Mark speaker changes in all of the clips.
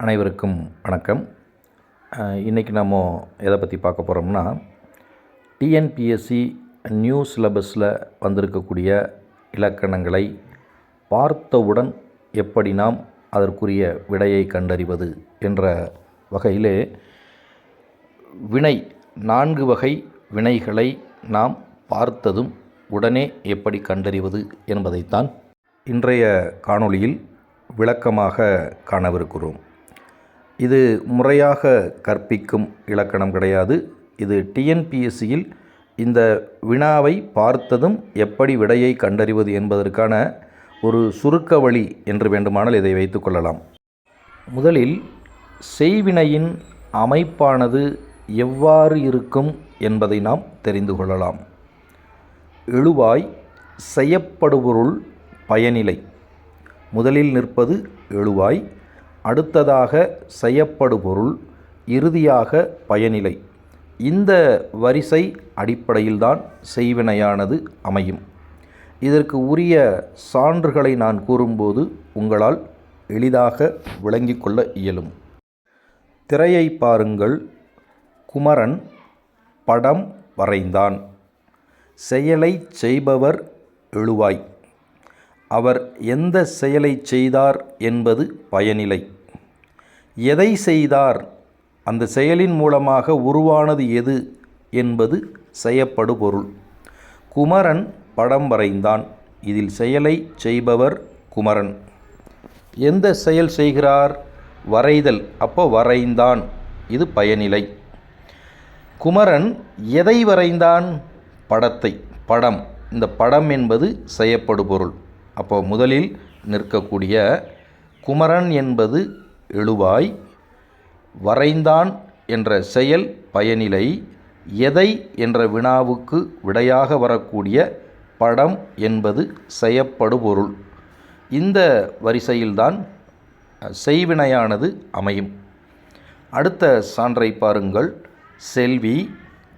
Speaker 1: அனைவருக்கும் வணக்கம். இன்றைக்கி நம்ம எதை பற்றி பார்க்க போகிறோம்னா டிஎன்பிஎஸ்சி நியூ சிலபஸில் வந்திருக்கக்கூடிய இலக்கணங்களை பார்த்தவுடன் எப்படி நாம் அதற்குரிய விடையை கண்டறிவது என்ற வகையிலே வினை நான்கு வகை வினைகளை நாம் பார்த்ததும் உடனே எப்படி கண்டறிவது என்பதைத்தான் இன்றைய காணொளியில் விளக்கமாக காணவிருக்கிறோம். இது முறையாக கற்பிக்கும் இலக்கணம் கிடையாது. இது டிஎன்பிஎஸ்சியில் இந்த வினாவை பார்த்ததும் எப்படி விடையை கண்டறிவது என்பதற்கான ஒரு சுருக்க வழி என்று வேண்டுமானால் இதை வைத்துக்கொள்ளலாம் முதலில் செய்வினையின் அமைப்பானது எவ்வாறு இருக்கும் என்பதை நாம் தெரிந்து கொள்ளலாம். எழுவாய் செய்யப்படுபொருள் பயனிலை. முதலில் நிற்பது எழுவாய் அடுத்ததாக செய்யப்படுபொருள் இறுதியாக பயனிலை. இந்த வரிசை அடிப்படையில்தான் செய்வினையானது அமையும். இதற்கு உரிய சான்றுகளை நான் கூறும்போது உங்களால் எளிதாக விளங்கிக் கொள்ள இயலும். திரையை பாருங்கள். குமரன் படம் வரைந்தான். செயலை செய்பவர் எழுவாய். அவர் எந்த செயலை செய்தார் என்பது பயனிலை. எதை செய்தார்? அந்த செயலின் மூலமாக உருவானது எது என்பது செய்யப்படு பொருள் குமரன் படம் வரைந்தான். இதில் செயலை செய்பவர் குமரன். எந்த செயல் செய்கிறார்? வரைதல். அப்போ வரைந்தான். இது பயனிலை. குமரன் எதை வரைந்தான்? படத்தை. படம். இந்த படம் என்பது செய்யப்படு பொருள் அப்போ முதலில் நிற்கக்கூடிய குமரன் என்பது எழுவாய் வரைந்தான் என்ற செயல் பயனிலை எதை என்ற வினாவுக்கு விடையாக வரக்கூடிய படம் என்பது செய்யப்படுபொருள் இந்த வரிசையில்தான் செய்வினையானது அமையும். அடுத்த சான்றை பாருங்கள். செல்வி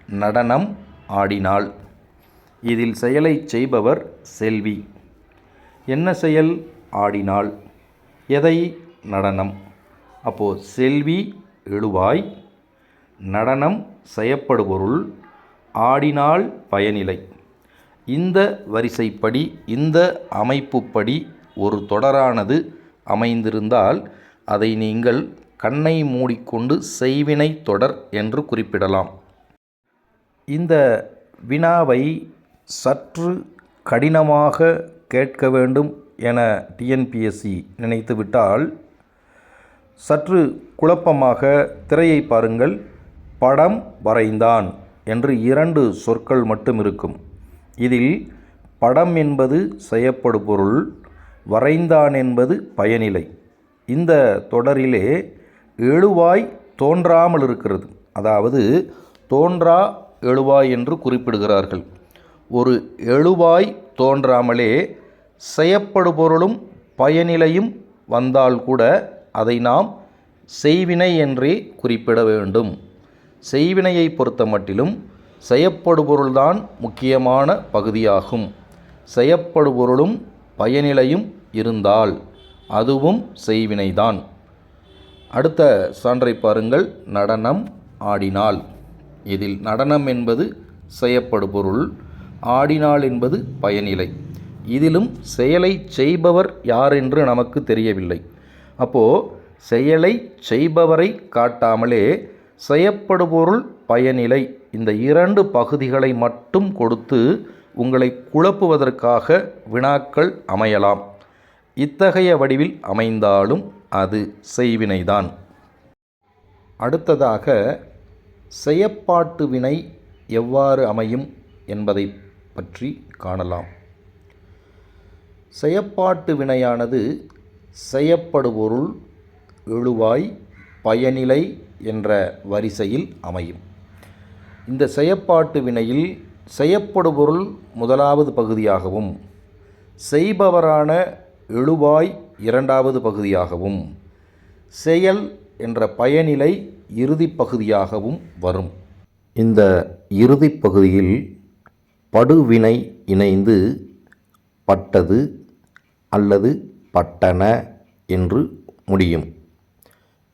Speaker 1: நடனம் ஆடினாள். இதில் செயலை செய்பவர் செல்வி. என்ன செயல்? ஆடினாள். எதை? நடனம். அப்போது செல்வி எழுவாய் நடனம் செயப்படுபொருள் ஆடினாள் பயனிலை. இந்த வரிசைப்படி இந்த அமைப்புப்படி ஒரு தொடரானது அமைந்திருந்தால் அதை நீங்கள் கண்ணை மூடிக்கொண்டு செய்வினை தொடர் என்று குறிப்பிடலாம். இந்த வினாவை சற்று கடினமாக கேட்க வேண்டும் என டிஎன்பிஎஸ்சி நினைத்துவிட்டால் சற்று குழப்பமாக திரையை பாருங்கள். படம் வரைந்தான் என்று இரண்டு சொற்கள் மட்டும் இருக்கும். இதில் படம் என்பது செய்யப்படு பொருள் வரைந்தான் என்பது பயனிலை. இந்த தொடரிலே எழுவாய் தோன்றாமல் இருக்கிறது. அதாவது தோன்றா எழுவாய் என்று குறிப்பிடுகிறார்கள். ஒரு எழுவாய் தோன்றாமலே செய்யப்படு பொருளும் பயனிலையும் வந்தால் கூட அதை நாம் செய்வினை என்றே குறிப்பிட வேண்டும். செய்வினையை பொறுத்த மட்டிலும் செய்யப்படு பொருள்தான் முக்கியமான பகுதியாகும். செய்யப்படு பொருளும் பயனிலையும் இருந்தால் அதுவும் செய்வினைதான். அடுத்த சான்றை பாருங்கள். நடனம் ஆடினாள் இதில் நடனம் என்பது செய்யப்படு பொருள் ஆடினாள் என்பது பயனிலை. இதிலும் செயலை செய்பவர் யார் என்று நமக்கு தெரியவில்லை. அப்போது செயலை செய்பவரை காட்டாமலே செயப்படுபொருள் பயனிலை. இந்த இரண்டு பகுதிகளை மட்டும் கொடுத்து உங்களை குழப்புவதற்காக வினாக்கள் அமையலாம். இத்தகைய வடிவில் அமைந்தாலும் அது செய்வினைதான். அடுத்ததாக செயப்பாட்டு வினை எவ்வாறு அமையும் என்பதை பற்றி காணலாம். செயப்பாட்டு வினையானது செயப்படுபொருள் எழுவாய் பயனிலை என்ற வரிசையில் அமையும். இந்த செயப்பாட்டு வினையில் செயப்படுபொருள் முதலாவது பகுதியாகவும் செய்பவரான எழுவாய் இரண்டாவது பகுதியாகவும் செயல் என்ற பயனிலை இறுதி பகுதியாகவும் வரும். இந்த இறுதிப்பகுதியில் படுவினை இணைந்து பட்டது அல்லது பட்டன என்று முடியும்.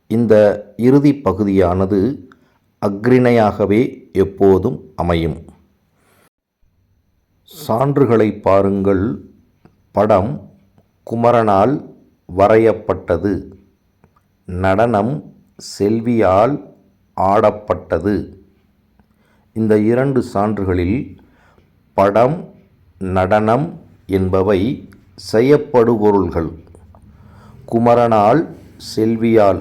Speaker 1: இந்த இறுதி பகுதியானது அக்ரிணையாகவே எப்போதும் அமையும். சான்றுகளை பாருங்கள். படம் குமரனால் வரையப்பட்டது. நடனம் செல்வியால் ஆடப்பட்டது. இந்த இரண்டு சான்றுகளில் படம் நடனம் என்பவை செய்யப்படுபொருள்கள் குமரனால் செல்வியால்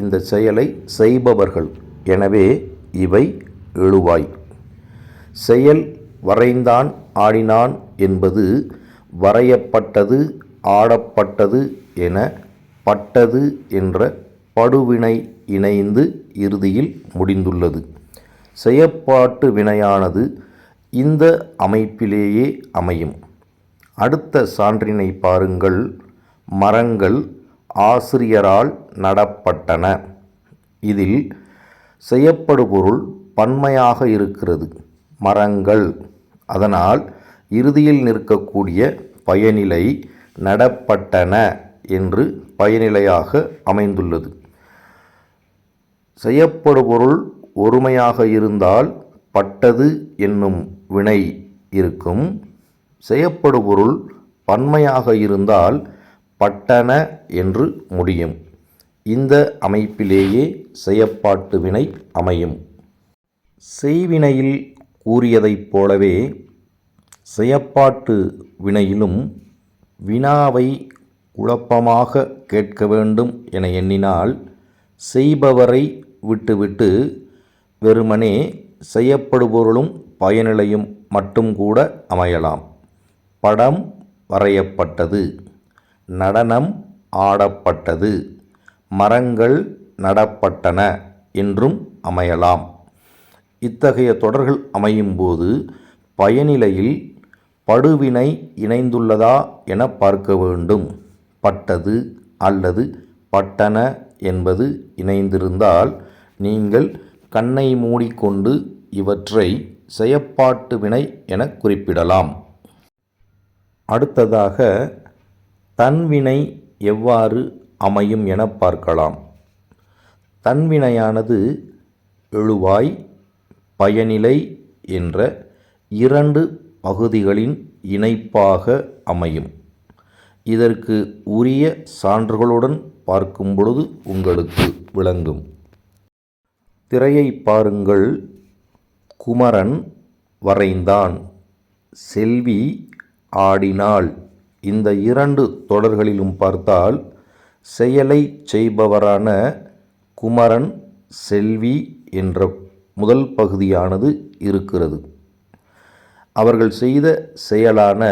Speaker 1: இந்த செயலை செய்பவர்கள். எனவே இவை எழுவாய். செயல் வரைந்தான் ஆடினான் என்பது வரையப்பட்டது ஆடப்பட்டது என பட்டது என்ற படுவினை இணைந்து இறுதியில் முடிந்துள்ளது. செயற்பாட்டு வினையானது இந்த அமைப்பிலேயே அமையும். அடுத்த சான்றினை பாருங்கள். மரங்கள் ஆசிரியரால் நடப்பட்டன. இதில் செய்யப்படுபொருள் பன்மையாக இருக்கிறது. மரங்கள். அதனால் இறுதியில் நிற்கக்கூடிய பயனிலை நடப்பட்டன என்று பயனிலையாக அமைந்துள்ளது. செய்யப்படுபொருள் ஒருமையாக இருந்தால் பட்டது என்னும் வினை இருக்கும். செய்யப்படுபொருள் பன்மையாக இருந்தால் பட்டன என்று முடியும். இந்த அமைப்பிலேயே செயப்பாட்டு வினை அமையும். செய்வினையில் கூறியதைப் போலவே செயப்பாட்டு வினையிலும் வினாவை குழப்பமாக கேட்க வேண்டும் என எண்ணினால் செய்பவரை விட்டுவிட்டு வெறுமனே செய்யப்படுபொருளும் பயனிலையும் மட்டும் கூட அமையலாம். படம் வரையப்பட்டது. நடனம் ஆடப்பட்டது. மரங்கள் நடப்பட்டன என்றும் அமையலாம். இத்தகைய தொடர்கள் அமையும்போது பயனிலையில் படுவினை இணைந்துள்ளதா என பார்க்க வேண்டும். பட்டது அல்லது பட்டன என்பது இணைந்திருந்தால் நீங்கள் கண்ணை மூடிக்கொண்டு இவற்றை செயப்பாட்டு வினை என குறிப்பிடலாம். அடுத்ததாக தன்வினை எவ்வாறு அமையும் என பார்க்கலாம். தன்வினையானது எழுவாய் பயனிலை என்ற இரண்டு பகுதிகளின் இணைப்பாக அமையும். இதற்கு உரிய சான்றுகளுடன் பார்க்கும் பொழுது உங்களுக்கு விளங்கும். திரையை பாருங்கள். குமரன் வரைந்தான். செல்வி ஆடினாள். இந்த இரண்டு தொடர்களிலும் பார்த்தால் செயலை செய்பவரான குமரன் செல்வி என்ற முதல் பகுதியானது இருக்கிறது. அவர்கள் செய்த செயலான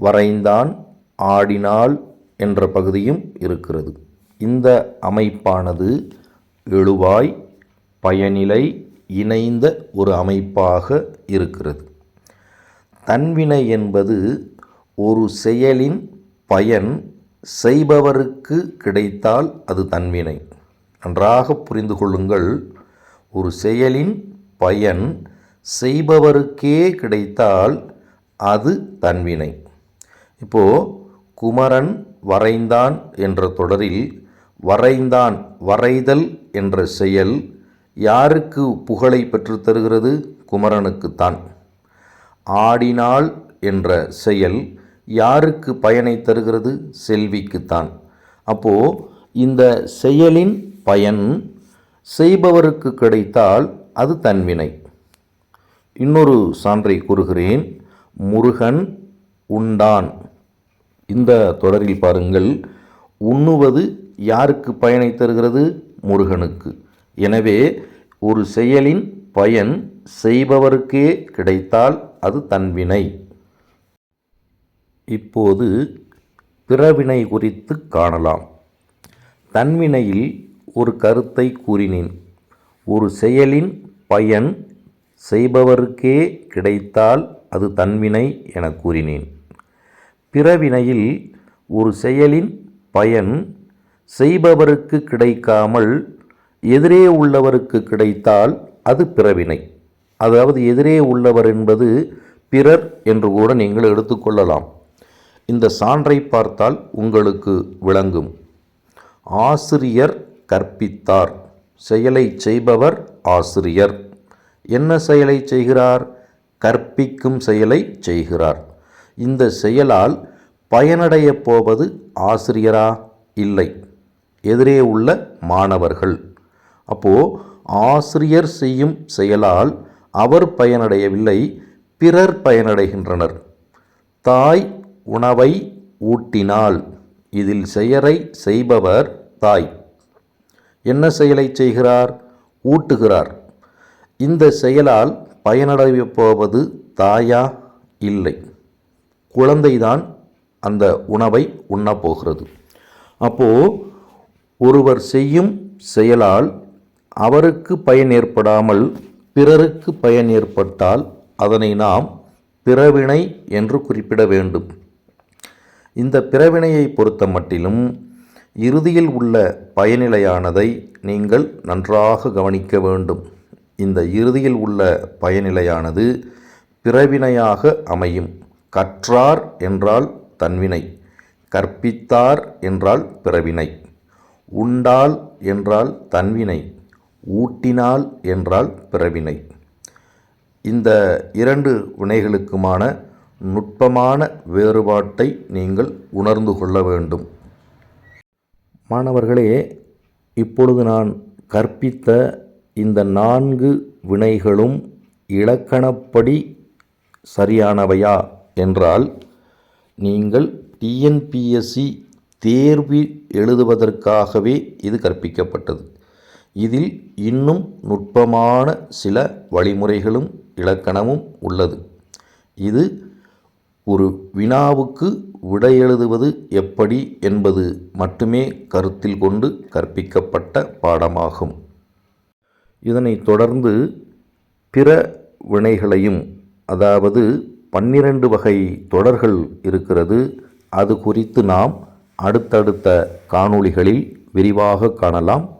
Speaker 1: வரைந்தான் ஆடினாள் என்ற பகுதியும் இருக்கிறது. இந்த அமைப்பானது எழுவாய் பயனிலை இணைந்த ஒரு அமைப்பாக இருக்கிறது. தன்வினை என்பது ஒரு செயலின் பயன் செய்பவருக்கு கிடைத்தால் அது தன்வினை. நன்றாக புரிந்து கொள்ளுங்கள். ஒரு செயலின் பயன் செய்பவருக்கே கிடைத்தால் அது தன்வினை. இப்போது குமரன் வரைந்தான் என்ற தொடரில் வரைந்தான் வரைதல் என்ற செயல் யாருக்கு புகழை பெற்றுத் தருகிறது? குமரனுக்குத்தான். ஆடினாள் என்ற செயல் யாருக்கு பயனை தருகிறது? செல்விக்குத்தான். அப்போது இந்த செயலின் பயன் செய்பவருக்கு கிடைத்தால் அது தன்வினை இன்னொரு சான்றை கூறுகிறேன். முருகன் உண்டான். இந்த தொடரில் பாருங்கள். உண்ணுவது யாருக்கு பயனை தருகிறது? முருகனுக்கு. எனவே ஒரு செயலின் பயன் செய்பவருக்கே கிடைத்தால் அது தன்வினை இப்போது பிறவினை குறித்து காணலாம். தன்வினையில் ஒரு கருத்தை கூறினேன். ஒரு செயலின் பயன் செய்பவருக்கே கிடைத்தால் அது தன்வினை என கூறினேன். பிறவினையில் ஒரு செயலின் பயன் செய்பவருக்கு கிடைக்காமல் எதிரே உள்ளவருக்கு கிடைத்தால் அது பிறவினை. அதாவது எதிரே உள்ளவர் என்பது பிறர் என்று கூட நீங்கள் எடுத்துக்கொள்ளலாம் இந்த சான்றை பார்த்தால் உங்களுக்கு விளங்கும். ஆசிரியர் கற்பித்தார். செயலை செய்பவர் ஆசிரியர். என்ன செயலை செய்கிறார்? கற்பிக்கும் செயலை செய்கிறார். இந்த செயலால் பயனடையப் போவது ஆசிரியரா? இல்லை. எதிரே உள்ள மாணவர்கள். அப்போது ஆசிரியர் செய்யும் செயலால் அவர் பயனடையவில்லை பிறர் பயனடைகின்றனர். தாய் உணவை ஊட்டினால் இதில் செயலை செய்பவர் தாய். என்ன செயலை செய்கிறார்? ஊட்டுகிறார். இந்த செயலால் பயனடையப் போவது தாயா? இல்லை. குழந்தைதான் அந்த உணவை உண்ணப்போகிறது அப்போது ஒருவர் செய்யும் செயலால் அவருக்கு பயன் ஏற்படாமல் பிறருக்கு பயன் ஏற்பட்டால் அதனை நாம் பிறவினை என்று குறிப்பிட வேண்டும். இந்த பிறவினையை பொறுத்த மட்டிலும் இறுதியில் உள்ள பயனிலையானதை நீங்கள் நன்றாக கவனிக்க வேண்டும். இந்த இறுதியில் உள்ள பயனிலையானது பிறவினையாக அமையும். கற்றார் என்றால் தன்வினை கற்பித்தார் என்றால் பிறவினை உண்டால் என்றால் தன்வினை ஊட்டினால் என்றால் பிறவினை. இந்த இரண்டு வினைகளுக்குமான நுட்பமான வேறுபாட்டை நீங்கள் உணர்ந்து கொள்ள வேண்டும். மாணவர்களே இப்பொழுது நான் கற்பித்த இந்த நான்கு வினைகளும் இலக்கணப்படி சரியானவையா என்றால் நீங்கள் டிஎன்பிஎஸ்சி தேர்வு எழுதுவதற்காகவே இது கற்பிக்கப்பட்டது. இதில் இன்னும் நுட்பமான சில வழிமுறைகளும் இலக்கணமும் உள்ளது. இது ஒரு வினாவுக்கு விடையெழுதுவது எப்படி என்பது மட்டுமே கருத்தில் கொண்டு கற்பிக்கப்பட்ட பாடமாகும். இதனைத் தொடர்ந்து பிற வினைகளையும் அதாவது பன்னிரண்டு வகை தொடர்கள் இருக்கிறது. அது குறித்து நாம் அடுத்தடுத்த காணொளிகளில் விரிவாக காணலாம்.